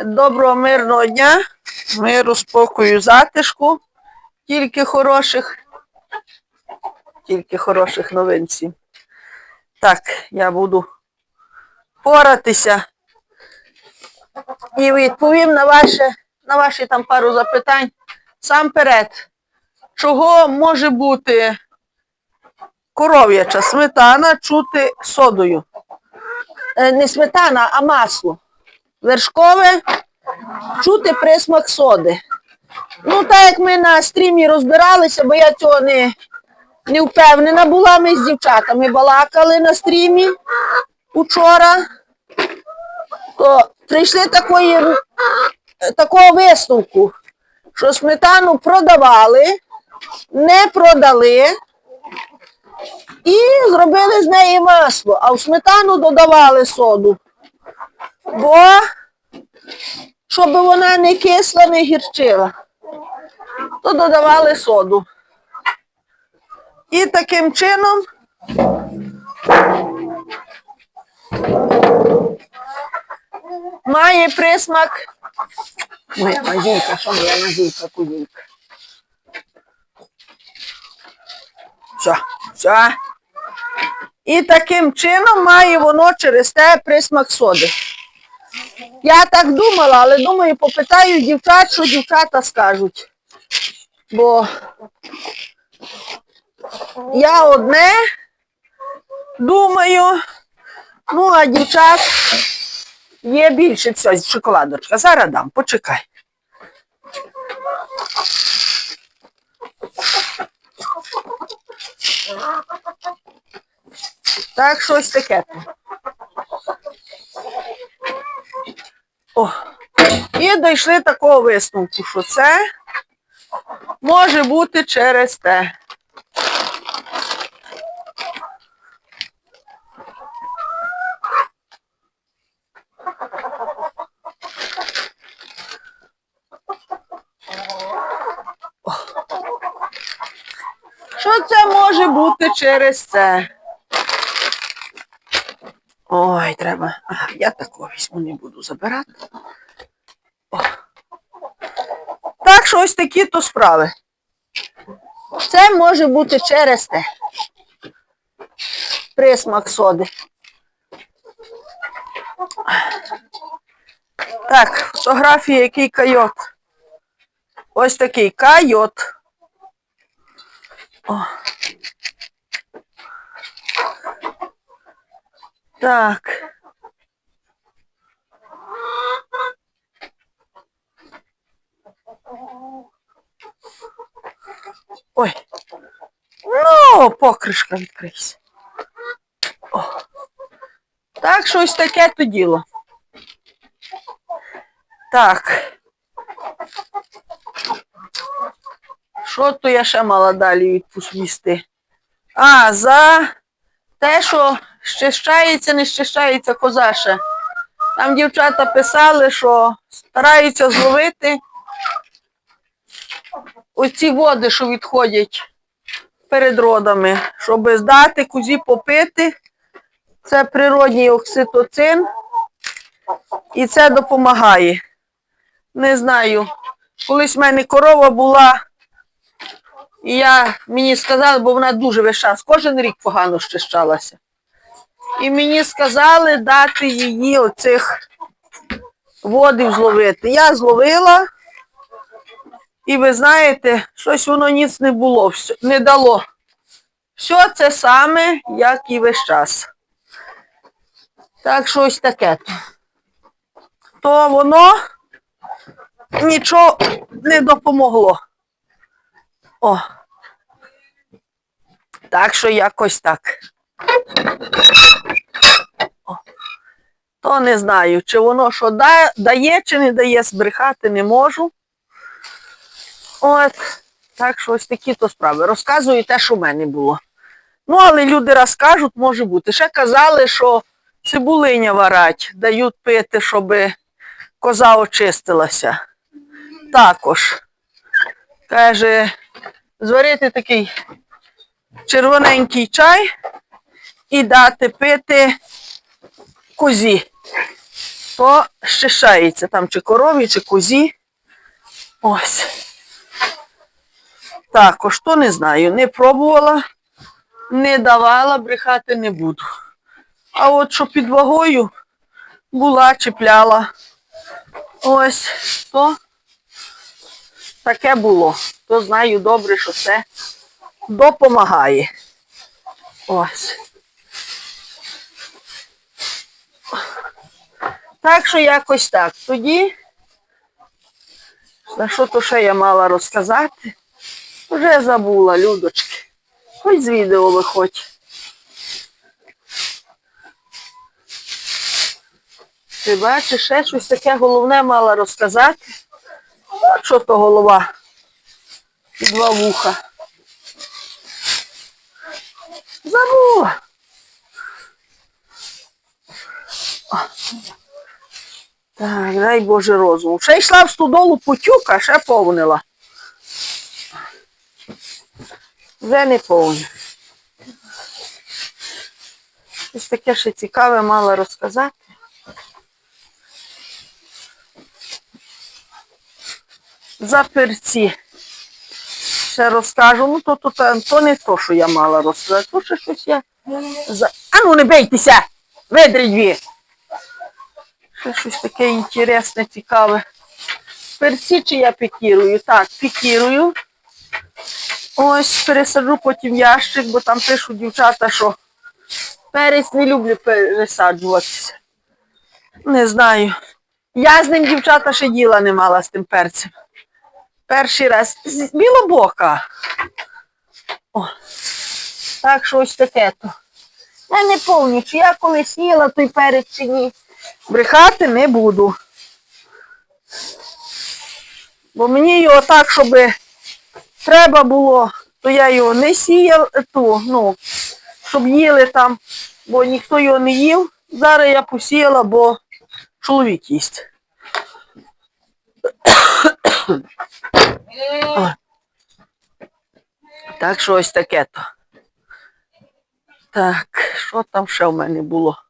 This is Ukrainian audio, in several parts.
Доброго мирного дня, миру, спокою, затишку. Тільки хороших, тільки хороших новин всім. Так, я буду поратися і відповім на ваше, на ваші там пару запитань. Сам перед, чого може бути коров'яча сметана чути содою? Е, Не сметана, а масло. Вершкове чути присмак соди. Ну, так як ми на стрімі розбиралися, бо я цього не, не впевнена була, ми з дівчатами балакали на стрімі учора, то прийшли такої, такого висновку, що сметану продавали, не продали і зробили з неї масло, а в сметану додавали соду. Бо щоб вона не кисла, не гірчила, то додавали соду. І таким чином має присмак. Моя мазілька, що моя мазілька, куділька. Все, все. І таким чином має воно через те присмак соди. Я так думала, але думаю, попитаю дівчат, що дівчата скажуть. Бо я одне думаю, ну а дівчат є більше все, шоколадочка. Зараз дам, почекай. Так, щось таке. О. І дійшли такого висновку, що це може бути через те. Що це може бути через це? Ой, треба. А, я такого візьму, не буду забирати. О. Так що ось такі то справи. Це може бути через те. Присмак соди. Так, фотографія, який кайот. Ось такий кайот. О. Так. Ой. Ну, покришка відкрийся. Так, щось таке то діло. Так. Що то я ще мала далі відпусвісти? А, за те, що щищається, не щищається коза ще. Там дівчата писали, що стараються зловити оці води, що відходять перед родами, щоб здати козі попити. Це природній окситоцин. І це допомагає. Не знаю. Колись в мене корова була, і я, мені сказали, бо вона дуже весь час, кожен рік погано щищалася. І мені сказали дати її оцих водів зловити. Я зловила, і ви знаєте, щось воно ніц не було, не дало. Все це саме, як і весь час. Так, щось таке. То воно нічого не допомогло. О. Так що якось так. То не знаю, чи воно що да- дає, чи не дає, збрехати не можу. От, так що ось такі то справи. Розказую те, що в мене було. Ну, але люди розкажуть, може бути. Ще казали, що цибулиня варать, дають пити, щоб коза очистилася. Також. Каже, зварити такий червоненький чай і дати пити козі. то щищається там чи корові, чи козі. Ось. Також то не знаю, не пробувала, не давала, брехати не буду. А от що під вагою була, чіпляла. Ось то таке було. То знаю добре, що це допомагає. Ось. Так що якось так. Тоді, за що то ще я мала розказати? Вже забула, Людочки. Хоч з відео виходь. Ти бачиш, ще щось таке головне мала розказати. От що то голова. І два вуха. Забула. О. Так, дай Боже розуму. Ще йшла в стодолу потюка, ще повнила. Вже не повне. Щось таке ще цікаве мала розказати. За перці. Ще розкажу. Ну, то, то, то, то не то, що я мала розказати, то ще щось я. За... А ну не бийтеся! Видріть дві! Ще щось таке інтересне, цікаве. Перці чи я пікірую? Так, пікірую. Ось пересаджу потім ящик, бо там пишуть дівчата, що перець не люблю пересаджуватися. Не знаю. Я з ним, дівчата, ще діла не мала з тим перцем. Перший раз. З- Білобока. О. Так що ось таке то. Я не пам'ятаю, чи я колись їла той перець чи ні. Брехати не буду. Бо мені його так, щоб треба було, то я його не сіяв, ту, ну, щоб їли там, бо ніхто його не їв. Зараз я посіяла, бо чоловік їсть. Так що ось таке то. Так, що там ще в мене було?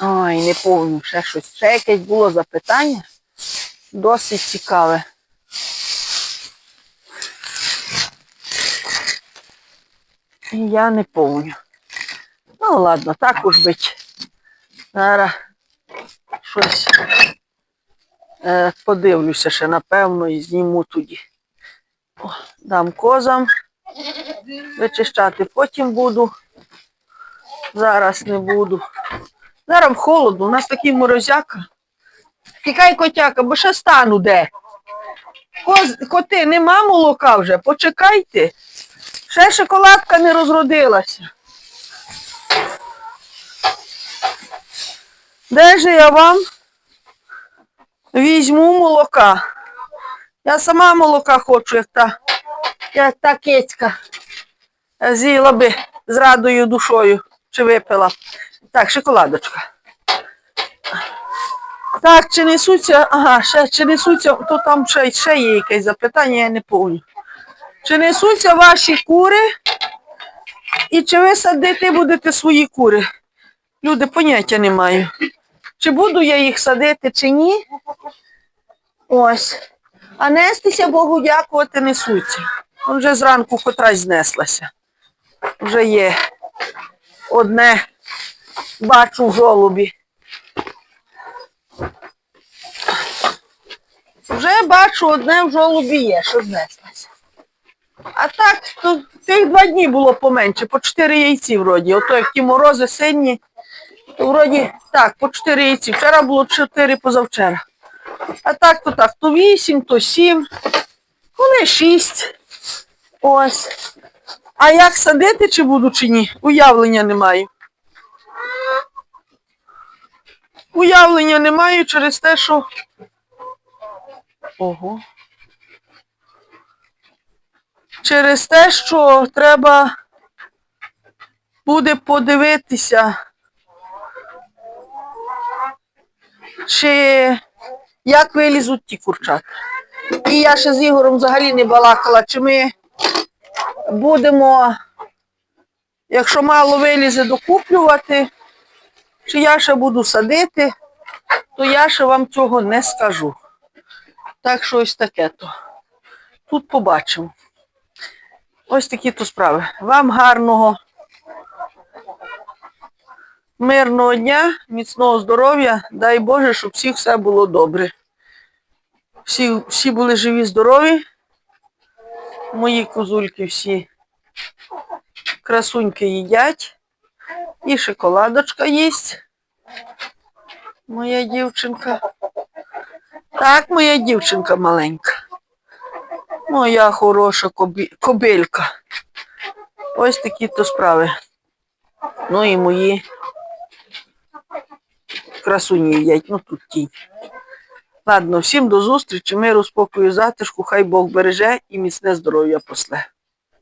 Ой, не пам'ятаю, ще щось. Ще якесь було запитання. Досить цікаве. І Я не пам'ятаю. Ну ладно, так уж бить. Зараз щось е, подивлюся ще, напевно, і зніму тоді. О, дам козам. Вичищати потім буду. Зараз не буду. Зараз холодно, у нас такий морозяка. Тікай котяка, бо ще стану де. Коз, коти, нема молока вже, почекайте. Ще шоколадка не розродилася. Де ж я вам візьму молока? Я сама молока хочу, як та, як та кицька. З'їла би з радою душою чи випила. Так, шоколадочка. Так, чи несуться, ага, ще чи несуться, то там ще, ще є якесь запитання, я не пам'ятаю. Чи несуться ваші кури? І чи ви садити будете свої кури? Люди, поняття не маю. Чи буду я їх садити, чи ні? Ось. А нестися Богу дякувати несуться. Вже зранку котрась знеслася. Вже є одне, бачу жолобі. Вже бачу, одне в жолобі є, що знеслася. А так, то тих два дні було поменше, по чотири яйці вроді. Ото як ті морози синні, то вроді так, по чотири яйці. Вчора було чотири позавчора. А так, то так, то вісім, то сім, коли шість. Ось. А як садити, чи буду, чи ні? Уявлення не маю. Уявлення не маю через те, що. Ого. Через те, що треба буде подивитися, чи як вилізуть ті курчата. І я ще з Ігорем взагалі не балакала, чи ми будемо, якщо мало вилізе, докуплювати, Чи я ще буду садити, то я ще вам цього не скажу. Так що ось таке то. Тут побачимо. Ось такі то справи. Вам гарного, мирного дня, міцного здоров'я. Дай Боже, щоб всіх все було добре. Всі, всі були живі, здорові. Мої козульки всі красуньки їдять. І шоколадочка їсть. Моя дівчинка. Так, моя дівчинка маленька. Моя хороша кобилька. Ось такі то справи. Ну і мої красуні їдять, ну тут тінь. Ладно, всім до зустрічі, миру, спокою, затишку, хай Бог береже і міцне здоров'я после.